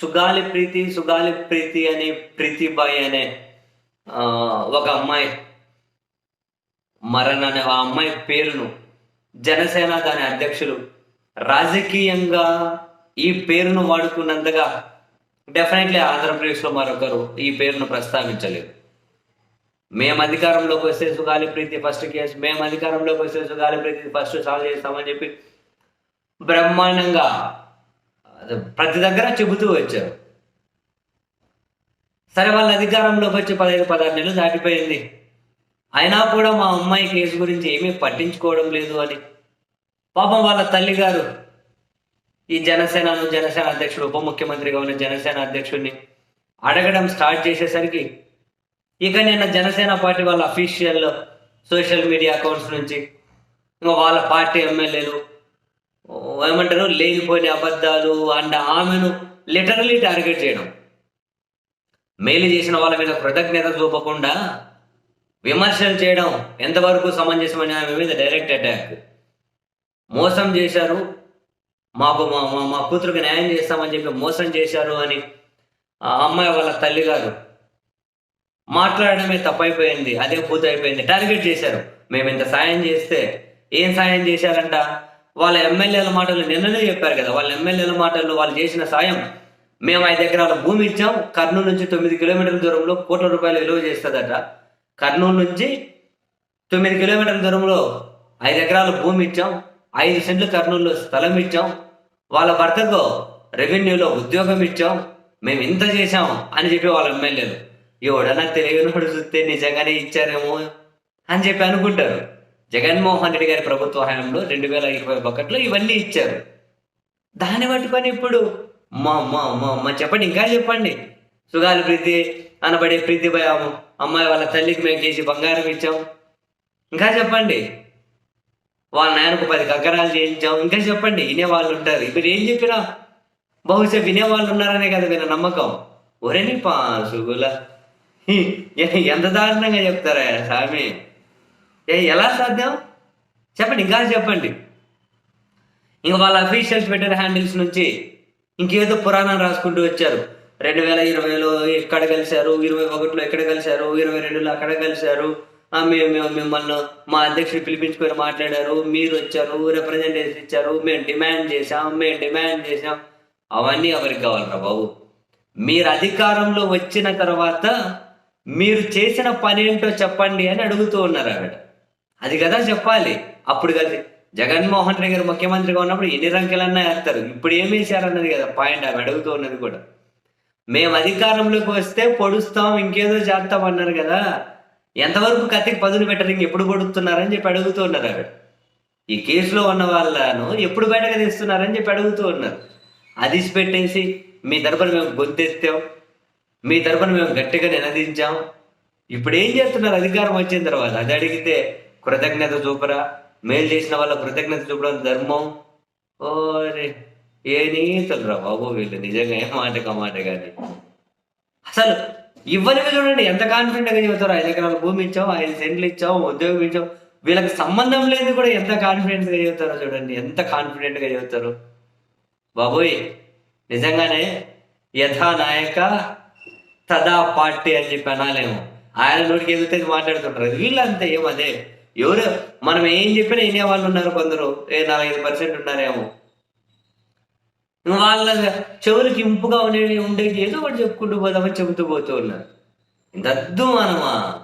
సుగాలి ప్రీతి సుగాలి ప్రీతి అని ప్రీతిబాయి అనే ఒక అమ్మాయి మరణ్ అనే ఆ అమ్మాయి పేరును జనసేన దాని అధ్యక్షులు రాజకీయంగా ఈ పేరును వాడుకున్నంతగా డెఫినెట్లీ ఆంధ్రప్రదేశ్లో మరొకరు ఈ పేరును ప్రస్తావించలేదు. మేము అధికారంలోకి వస్తే సుగాలి ప్రీతి ఫస్ట్ కేసు మేము అధికారంలోకి వస్తే సుగాలి ప్రీతి ఫస్ట్ సాల్వ్ చేస్తామని చెప్పి బ్రహ్మాండంగా ప్రతి దగ్గర చెబుతూ వచ్చారు. సరే వాళ్ళ అధికారంలోకి వచ్చి పదహైదు పదహారు నెలలు దాటిపోయింది. అయినా కూడా మా అమ్మాయి కేసు గురించి ఏమీ పట్టించుకోవడం లేదు అని. పాపం వాళ్ళ తల్లి గారు ఈ జనసేనను జనసేన అధ్యక్షుడు ఉప ముఖ్యమంత్రిగా ఉన్న జనసేన అధ్యక్షుడిని అడగడం స్టార్ట్ చేసేసరికి ఇక నిన్న జనసేన పార్టీ వాళ్ళ అఫీషియల్ సోషల్ మీడియా అకౌంట్స్ నుంచి ఇంకా వాళ్ళ పార్టీ ఎమ్మెల్యేలు ఏమంటారు? లేనిపోయిన అబద్ధాలు అండ్ ఆమెను లిటరలీ టార్గెట్ చేయడం. మేలు చేసిన వాళ్ళ మీద కృతజ్ఞత చూపకుండా విమర్శలు చేయడం ఎంతవరకు సమంజసమని ఆమె మీద డైరెక్ట్ అటాక్ మోసం చేశారు. మాకు మా మా మా కూతురుకి న్యాయం చేస్తామని చెప్పి మోసం చేశారు అని ఆ అమ్మాయి వాళ్ళ తల్లి గారు మాట్లాడడమే తప్పైపోయింది. అదే పూర్తి అయిపోయింది టార్గెట్ చేశారు. మేము ఇంత సాయం చేస్తే ఏం సాయం చేశారంట? వాళ్ళ ఎమ్మెల్యేల మాటలు నిన్ననే చెప్పారు కదా. వాళ్ళ ఎమ్మెల్యేల మాటలు వాళ్ళు చేసిన సాయం మేము ఐదు ఎకరాల భూమి ఇచ్చాం. కర్నూలు నుంచి తొమ్మిది కిలోమీటర్ల దూరంలో కోట్ల రూపాయలు విలువ చేస్తుందట. కర్నూలు నుంచి తొమ్మిది కిలోమీటర్ల దూరంలో ఐదు ఎకరాల భూమి ఇచ్చాం. ఐదు సెంట్లు కర్నూలులో స్థలం ఇచ్చాం. వాళ్ళ భర్తకు రెవెన్యూలో ఉద్యోగం ఇచ్చాం. మేము ఇంత చేశాం అని చెప్పి వాళ్ళ ఎమ్మెల్యేలు ఎవడన్నా తెలియనప్పుడు చూస్తే నిజంగానే ఇచ్చారేమో అని చెప్పి అనుకుంటారు. జగన్మోహన్ రెడ్డి గారి ప్రభుత్వ హయాంలో రెండు వేల ఇరవై ఒకటిలో ఇవన్నీ ఇచ్చారు. దాన్ని పట్టుకొని ఇప్పుడు మా మా మా చెప్పండి ఇంకా చెప్పండి. సుగాలి ప్రీతి అనబడే ప్రీతి భయాము అమ్మాయి వాళ్ళ తల్లికి మేము చేసి బంగారం ఇచ్చాం. ఇంకా చెప్పండి. వాళ్ళ నాయనకు పది కగ్గరాలు చేయించాం. ఇంకా చెప్పండి వినేవాళ్ళు ఉంటారు. ఇప్పుడు ఏం చెప్పినా? బహుశా వినేవాళ్ళు ఉన్నారనే కదా మీరు నమ్మకం. ఒరేని పా సుగుల. ఎంత దారుణంగా చెప్తారా స్వామి? ఏ ఎలా సాధ్యం? చెప్పండి ఇంకా చెప్పండి. ఇంక వాళ్ళ అఫీషియల్ ట్విట్టర్ హ్యాండిల్స్ నుంచి ఇంకేదో పురాణం రాసుకుంటూ వచ్చారు. రెండు వేల ఇరవైలో ఎక్కడ కలిశారు? ఇరవై ఒకటిలో ఎక్కడ కలిశారు? ఇరవై రెండులో అక్కడ కలిశారు? మేము మిమ్మల్ని మా అధ్యక్షుడు పిలిపించుకొని మాట్లాడారు. మీరు వచ్చారు రిప్రజెంటేషన్ ఇచ్చారు. మేము డిమాండ్ చేశాం మేము డిమాండ్ చేశాం. అవన్నీ ఎవరికి కావాలరా బాబు? మీరు అధికారంలో వచ్చిన తర్వాత మీరు చేసిన పని ఏంటో చెప్పండి అని అడుగుతూ ఉన్నారు ఆవిడ. అది కదా చెప్పాలి. అప్పుడు కలిసి జగన్మోహన్ రెడ్డి గారు ముఖ్యమంత్రిగా ఉన్నప్పుడు ఎన్ని రంకెలన్నా వేస్తారు. ఇప్పుడు ఏం వేశారన్నది కదా పాయింట్ ఆమె అడుగుతూ ఉన్నది కూడా. మేము అధికారంలోకి వస్తే పొడుస్తాం ఇంకేదో చేస్తాం అన్నారు కదా. ఎంతవరకు కత్తికి పదులు పెట్టరు ఇంక ఎప్పుడు పొడుతున్నారని చెప్పి అడుగుతూ ఉన్నారు ఆవిడ. ఈ కేసులో ఉన్న వాళ్ళను ఎప్పుడు బయటకు తీస్తున్నారని చెప్పి అడుగుతూ ఉన్నారు. అది పెట్టేసి మీ తరపున మేము గొంతెత్తాం మీ తరపున మేము గట్టిగా నినదించాం. ఇప్పుడు ఏం చేస్తున్నారు? అధికారం వచ్చిన తర్వాత అది అడిగితే కృతజ్ఞత చూపరా. మేలు చేసిన వాళ్ళ కృతజ్ఞత చూపడం ధర్మం. ఓరే ఏ నీతులు బాబు వీళ్ళు నిజంగా ఏ మాట మాట కానీ. అసలు ఇవ్వనివి చూడండి ఎంత కాన్ఫిడెంట్గా చెబుతారు. ఐదు ఎకరాల భూమి ఇచ్చాం ఐదు సెంట్లు ఇచ్చాం ఉద్యోగం ఇచ్చాం వీళ్ళకి సంబంధం లేదు కూడా ఎంత కాన్ఫిడెంట్గా చెబుతారో చూడండి ఎంత కాన్ఫిడెంట్గా చెబుతారు. బాబోయ్ నిజంగానే యథా నాయక తదా పార్టీ అని చెప్పి అనాలేమో. ఆయన నోటికి ఎదుగుతుంది మాట్లాడుతుంటారు. వీళ్ళంతా ఏమదే ఎవరు? మనం ఏం చెప్పినా వినే వాళ్ళు ఉన్నారు కొందరు. ఏ నాలుగైదు పర్సెంట్ ఉన్నారేమో. వాళ్ళ చెవులకి ఇంపుగా ఉండే ఉండేది ఏదో ఒకటి చెప్పుకుంటూ పోదామని చెబుతూ పోతూ ఉన్నారు. ఇంత అద్దు మనమా